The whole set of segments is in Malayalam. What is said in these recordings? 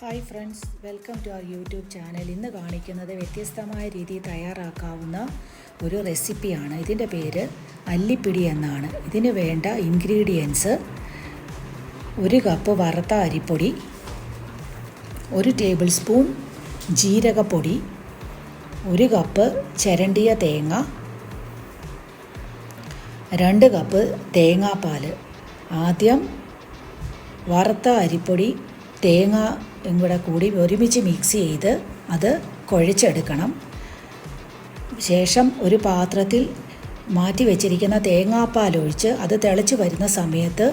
Hi friends welcome to our YouTube channel. ഇന്ന് കാണിക്കുന്നത് വ്യത്യസ്തമായ രീതിയിൽ തയ്യാറാക്കാവുന്ന ഒരു റെസിപ്പിയാണ്. ഇതിന്റെ പേര് അല്ലിപ്പിടി എന്നാണ്. ഇതിന് വേണ്ട ഇൻഗ്രീഡിയൻസ് ഒരു കപ്പ് വറുത്ത അരിപ്പൊടി ഒരു ടേബിൾ സ്പൂൺ ജീരകപ്പൊടി ഒരു കപ്പ് ചിരണ്ടിയ തേങ്ങ രണ്ട് കപ്പ് തേങ്ങാപ്പാൽ ആദ്യം വറുത്ത അരിപ്പൊടി തേങ്ങയും കൂടെ കൂടി ഒരുമിച്ച് മിക്സ് ചെയ്ത് അത് കുഴച്ചെടുക്കണം. ശേഷം ഒരു പാത്രത്തിൽ മാറ്റി വെച്ചിരിക്കുന്ന തേങ്ങാപ്പാൽ ഒഴിച്ച് അത് തിളച്ച് വരുന്ന സമയത്ത്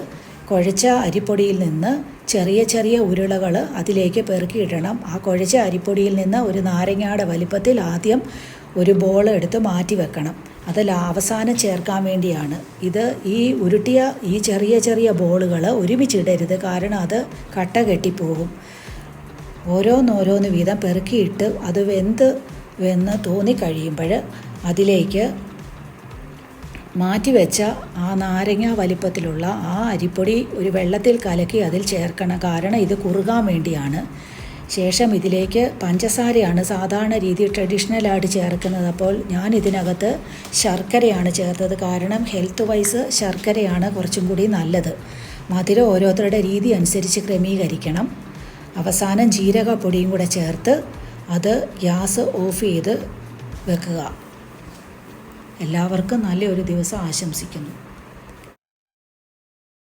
കുഴച്ച അരിപ്പൊടിയിൽ നിന്ന് ചെറിയ ചെറിയ ഉരുളകൾ അതിലേക്ക് പെറുക്കിയിടണം. ആ കുഴച്ച അരിപ്പൊടിയിൽ നിന്ന് ഒരു നാരങ്ങയുടെ വലിപ്പത്തിൽ ആദ്യം ഒരു ബോൾ എടുത്ത് മാറ്റി വെക്കണം. അതിൽ അവസാനം ചേർക്കാൻ വേണ്ടിയാണ്. ഇത് ഈ ഉരുട്ടിയ ഈ ചെറിയ ചെറിയ ബോളുകൾ ഒരുമിച്ചിടരുത് കാരണം അത് കട്ട കെട്ടിപ്പോകും. ഓരോന്നോരോന്ന് വീതം പെറുക്കിയിട്ട് അത് വെന്ത് വെന്ന് തോന്നിക്കഴിയുമ്പോൾ അതിലേക്ക് മാറ്റിവെച്ച ആ നാരങ്ങ വലിപ്പത്തിലുള്ള ആ അരിപ്പൊടി ഒരു വെള്ളത്തിൽ കലക്കി അതിൽ ചേർക്കണം. കാരണം ഇത് കുറുകാൻ വേണ്ടിയാണ്. ശേഷം ഇതിലേക്ക് പഞ്ചസാരയാണ് സാധാരണ രീതിയിൽ ട്രഡീഷണലായിട്ട് ചേർക്കുന്നത്. അപ്പോൾ ഞാൻ ഇതിനകത്ത് ശർക്കരയാണ് ചേർത്തത്. കാരണം ഹെൽത്ത് വൈസ് ശർക്കരയാണ് കുറച്ചും കൂടി നല്ലത്. മധുരം ഓരോരുത്തരുടെ രീതി അനുസരിച്ച് ക്രമീകരിക്കണം. അവസാനം ജീരകപ്പൊടിയും കൂടെ ചേർത്ത് അത് ഗ്യാസ് ഓഫ് ചെയ്ത് വെക്കുക. എല്ലാവർക്കും നല്ലൊരു ദിവസം ആശംസിക്കുന്നു.